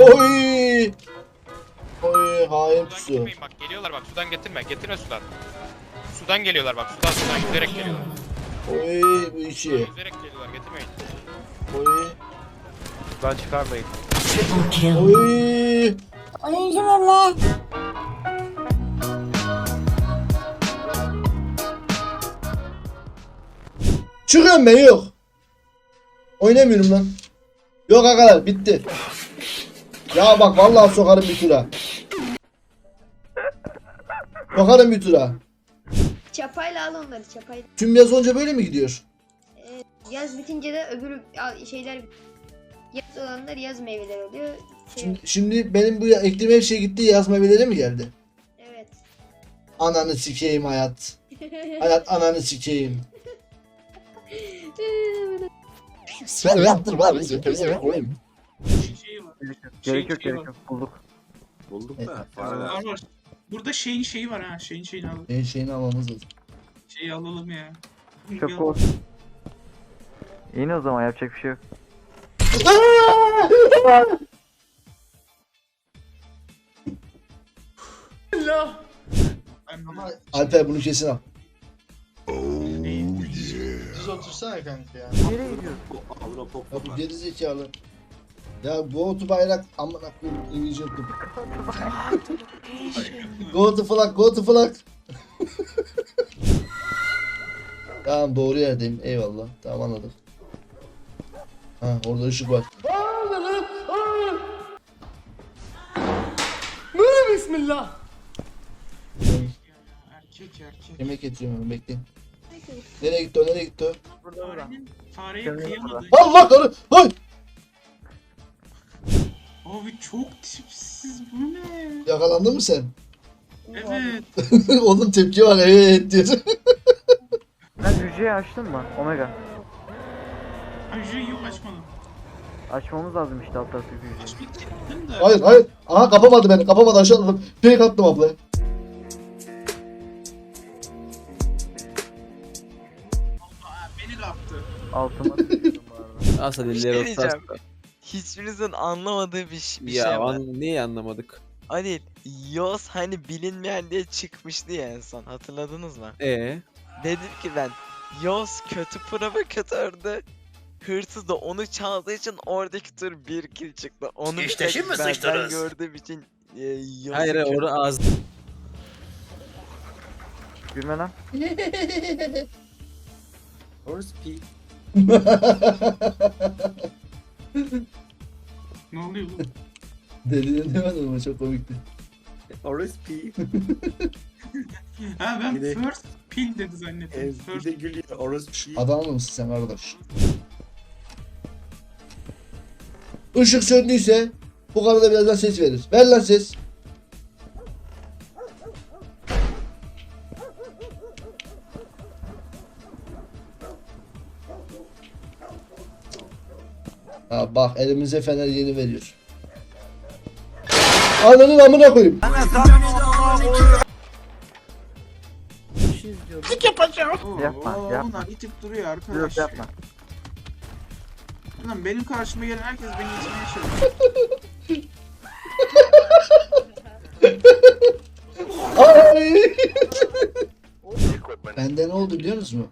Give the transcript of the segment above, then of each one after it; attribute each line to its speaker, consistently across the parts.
Speaker 1: Oy! Oy hain
Speaker 2: Sudan
Speaker 1: pusu.
Speaker 2: gitmeyin bak geliyorlar bak sudan getirme getirme sudan. Sudan geliyorlar bak sudan sudan yüzerek geliyorlar.
Speaker 1: Oy bu işi.
Speaker 2: Yüzerek geliyorlar getirmeyin.
Speaker 1: Oy.
Speaker 3: Ben çıkarmayın.
Speaker 1: Oy.
Speaker 4: Oyuncu mu
Speaker 1: Çıkıyorum ben yok. Oynamıyorum lan. Yok arkadaşlar bitti. Ya bak vallahi sokarım bir tura. Sokarım bir tura.
Speaker 5: Çapayla al onları çapayla.
Speaker 1: Tüm yaz olunca böyle mi gidiyor?
Speaker 5: Ee, yaz bitince de öbür al- şeyler yaz olanlar yaz meyveleri oluyor. Şey,
Speaker 1: Şimdi, şimdi benim bu eklediğim her şey gitti yaz meyveleri mi geldi?
Speaker 5: evet.
Speaker 1: Ananı sikeyim hayat. Hayat ananı sikeyim.
Speaker 6: Şey var.
Speaker 3: Gerek yok
Speaker 6: şey
Speaker 3: gerek yok bulduk.
Speaker 6: Bulduk
Speaker 1: E,
Speaker 6: da.
Speaker 1: var,
Speaker 6: Fareler.
Speaker 7: Var var. Burada şeyin şeyi var ha. Şeyin şeyini al.
Speaker 1: En şeyini almamız lazım.
Speaker 7: Şeyi alalım ya.
Speaker 3: Çöp olsun. İyi o zaman yapacak bir şey yok.
Speaker 7: Ben
Speaker 1: Ama Alper bunu kesin al.
Speaker 8: Düz otursana kanka ya.
Speaker 3: Nereye gidiyorsun?
Speaker 6: Avrupa
Speaker 1: Ya bu geri zekalı. Ya go to bayrak amına koyayım İngilizce unuttum. go to flag go to flag. tamam doğru yerdeyim eyvallah tamam anladım. Ha orada ışık var.
Speaker 7: erkek erkek.
Speaker 1: Yemek getiriyorum bekleyin. Nereye gitti o nereye gitti o?
Speaker 7: Farenin fareye
Speaker 3: Kendine
Speaker 7: kıyamadı.
Speaker 1: Allah karı! Hay!
Speaker 7: Abi çok tipsiz bu ne?
Speaker 1: Yakalandın mı sen?
Speaker 7: Evet.
Speaker 1: Onun tepki var evet diyor.
Speaker 3: Sen hücreyi açtın mı? Omega.
Speaker 7: Ajayı yok açmadım.
Speaker 3: Açmamız lazım işte alt tarafı hücreyi.
Speaker 7: Açmak istedim de.
Speaker 1: hayır hayır. Aha kapamadı beni kapamadı aşağı atladım. Fake attım ablaya.
Speaker 7: Aa, beni kaptı.
Speaker 3: Altıma düşürdüm bu arada.
Speaker 9: Asla
Speaker 10: Bir
Speaker 9: dilleri
Speaker 10: şey diyeceğim. Hiçbirinizin anlamadığı bir, ş- bir
Speaker 9: Ya
Speaker 10: şey var.
Speaker 9: an, neyi anlamadık?
Speaker 10: Hani Yos hani bilinmeyen diye çıkmıştı ya en son hatırladınız mı?
Speaker 9: E
Speaker 10: Dedim ki ben Yos kötü provokatörde Hırsız da onu çaldığı için oradaki tur bir kill çıktı. Onu
Speaker 8: İşte
Speaker 10: tek
Speaker 8: şimdi
Speaker 10: ben, ben
Speaker 8: sıçtınız.
Speaker 10: gördüğüm için e, Yos'u
Speaker 9: hayır
Speaker 10: kötü-
Speaker 9: orada ağız.
Speaker 3: Gülme lan.
Speaker 6: Horse pee.
Speaker 7: Ne oluyor oğlum?
Speaker 1: Deli demedim ama çok komikti.
Speaker 6: Pee.
Speaker 7: Ha ben
Speaker 6: Bir de-
Speaker 7: first pill dedi zannettim.
Speaker 6: Ee, bir
Speaker 7: First
Speaker 6: de gülüyor. Pee.
Speaker 1: Adanalı mısın sen arkadaş? Işık söndüyse bu karada birazdan ses verir. Ver lan ses. Ha bak elimize fener yeni veriyor. Ananın amına koyayım.
Speaker 7: Oo,
Speaker 3: Yapma,
Speaker 7: oo,
Speaker 3: yapma.
Speaker 7: Bunlar itip duruyor
Speaker 3: Yok
Speaker 7: arkadaş.
Speaker 3: yapma.
Speaker 7: Lan benim karşıma gelen herkes beni itmeye çalışıyor.
Speaker 1: Ay! Bende ne oldu biliyor musunuz?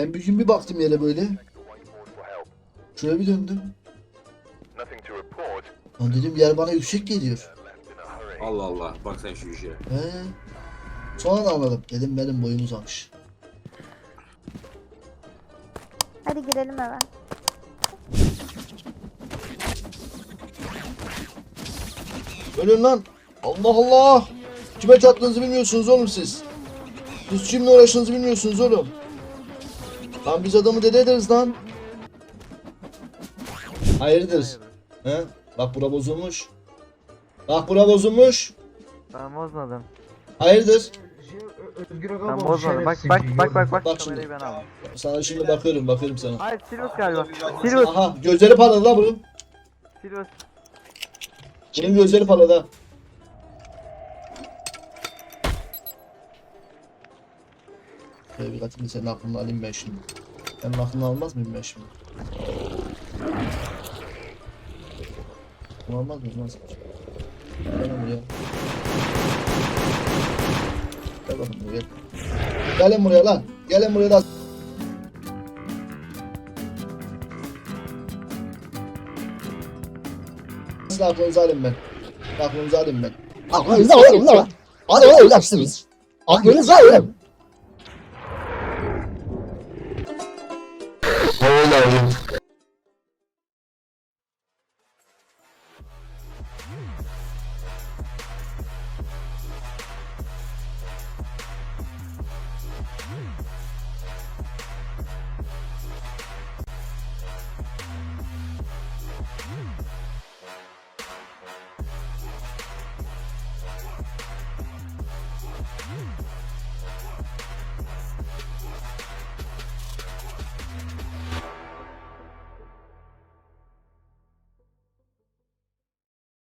Speaker 1: Ben bir gün bir baktım yere böyle. Şöyle bir döndüm. Lan dedim yer bana yüksek geliyor.
Speaker 6: Allah Allah. Bak sen şu işe.
Speaker 1: He. Sonra da anladım. Dedim benim boyum uzamış.
Speaker 4: Hadi girelim eve.
Speaker 1: Ölün lan. Allah Allah. Kime çattığınızı bilmiyorsunuz oğlum siz. Siz kimle uğraştığınızı bilmiyorsunuz oğlum. Lan biz adamı dede ederiz lan. Hayırdır? He? Bak bura bozulmuş. Bak bura bozulmuş.
Speaker 3: Ben bozmadım.
Speaker 1: Hayırdır?
Speaker 3: Ben bozmadım. Bak bak bak bak bak.
Speaker 1: Bak
Speaker 3: Kamerayı
Speaker 1: şimdi.
Speaker 3: ben aldım.
Speaker 1: Sana şimdi bakıyorum, bakıyorum sana.
Speaker 3: Hayır Silvus galiba. Silvus.
Speaker 1: Aha, gözleri parladı la bunun.
Speaker 3: Silvus.
Speaker 1: Bunun gözleri parladı ha. Da senin aklını alayım ben şimdi. Senin aklını almaz mıyım ben şimdi? Olmaz mı? Olmaz. Gel buraya. Gel bakın buraya. Gelin buraya lan. Gelin buraya lan. Sizin aklınızı alayım ben. Aklınızı alayım ben. Aklınızı alayım lan. Hadi öyle evlaksınız. Aklınızı alayım. Öyle abi.